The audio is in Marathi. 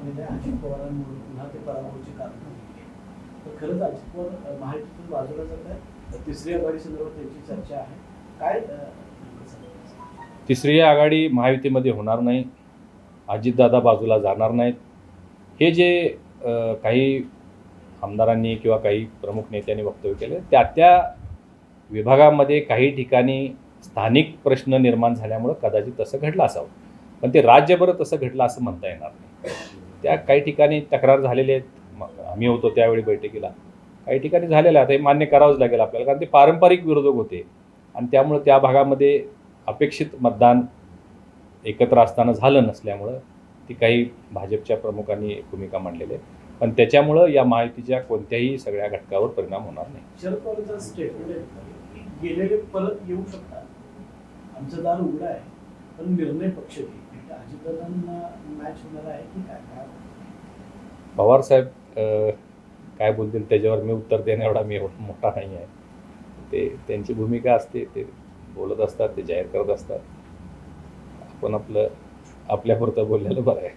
आणि अजित पवारांमुळे पुन्हा ते पराभवाची कारण तर खरंच अजित पवार महाराष्ट्रातून बाजूला जात आहे तिसरी आघाडी संदर्भात त्यांची चर्चा आहे. काय तिसरी आघाडी महायुतीमध्ये होणार नाही. अजितदादा बाजूला जाणार नाहीत. हे जे काही आमदारांनी किंवा काही प्रमुख नेत्यांनी वक्तव्य केले त्या त्या विभागामध्ये काही ठिकाणी स्थानिक प्रश्न निर्माण झाल्यामुळं कदाचित तसं घडलं असावं. पण ते राज्यभर तसं घडलं असं म्हणता येणार नाही. त्या काही ठिकाणी तक्रार झालेल्या आहेत. आम्ही होतो त्यावेळी बैठकीला. काही ठिकाणी झालेल्या आता हे मान्य करावंच लागेल आपल्याला कारण ते पारंपरिक विरोधक होते. आणि त्यामुळं त्या भागामध्ये अपेक्षित मतदान एकत्र असताना झालं नसल्यामुळं ती काही भाजपच्या प्रमुखांनी भूमिका मांडलेली आहे. पण त्याच्यामुळं या माहितीच्या कोणत्याही सगळ्या घटकावर परिणाम होणार नाही. शरद पवारांचं स्टेटमेंट आहे की गेलेले परत येऊ शकतात. आमचं दार उघडं आहे पण निर्णय पक्ष घेईल. पवार साहेब काय बोलतील त्याच्यावर मी उत्तर देणं एवढा मी एवढा मोठा नाही आहे. ते त्यांची भूमिका असते ते बोलत असतात ते जाहीर करत असतात. आपण आपलं आपल्यापुरतं बोललेलं बरं आहे.